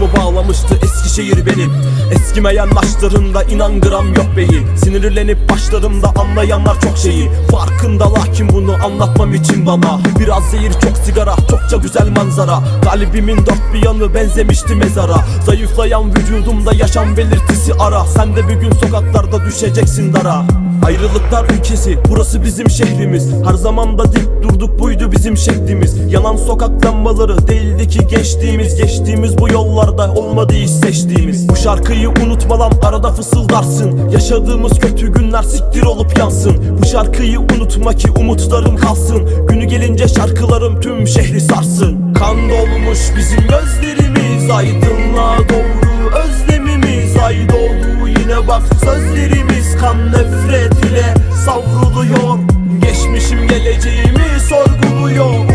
bağlamıştı Eskişehir benim. Eskimeyen maçlarında inan gram yok beyin Sinirlenip başlarımda anlayanlar çok şeyi. Farkında lakin bunu anlatmam için bana. Biraz zehir çok sigara çokça güzel manzara. Kalbimin dört bir yanı benzemişti mezara. Zayıflayan vücudumda yaşam belirtisi ara. Sen de bir gün sokaklarda düşeceksin dara Ayrılıklar ülkesi burası bizim şehrimiz. Her zaman da dik durduk buydu bizim şeklimiz. Yanan sokak lambaları değildi ki geçtiğimiz. Geçtiğimiz bu yollarda olmadı hiç seçtiğimiz. Bu şarkıyı unutma lan arada fısıldarsın. Yaşadığımız kötü günler siktir olup yansın. Bu şarkıyı unutma ki umutlarım kalsın. Günü gelince şarkılarım tüm şehri sarsın. Kan dolmuş bizim gözlerimiz Aydınlığa doğru özlemimiz Ay doldu yine bak sözlerimiz Kan nefret ile savruluyor. Geçmişim geleceğimi sorguluyor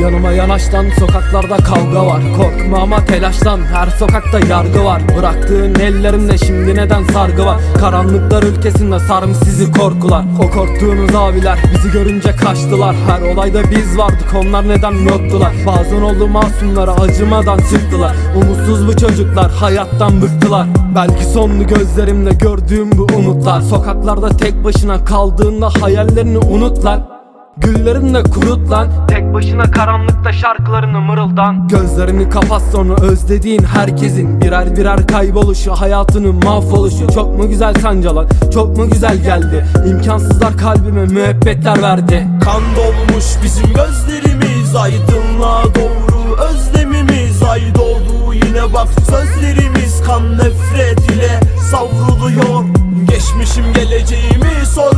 yanıma yanaştan sokaklarda kavga var. Korkma ama telaştan her sokakta yargı var. Bıraktığın ellerimde şimdi neden sargı var? Karanlıklar ülkesinde sarmış sizi korkular. O korktuğunuz abiler bizi görünce kaçtılar. Her olayda biz vardık onlar neden yoktular? Bazen oldu masumlara acımadan sıktılar. Umutsuz bu çocuklar hayattan bıktılar. Belki sonlu gözlerimle gördüğüm bu umutlar. Sokaklarda tek başına kaldığında hayallerini unut lan Güllerimle kurut lan. Tek başına karanlıkta şarkılarını mırıldan. Gözlerini kapat sonra özlediğin herkesin Birer birer kayboluşu hayatının mahvoluşu. Çok mu güzel sancalar çok mu güzel geldi? İmkansızlar kalbime müebbetler verdi. Kan dolmuş bizim gözlerimiz Aydınlığa doğru özlemimiz. Ay doğdu yine bak sözlerimiz Kan nefret ile savruluyor. Geçmişim geleceğimi sor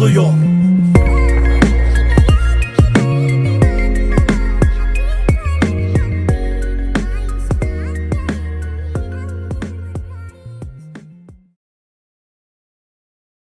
作用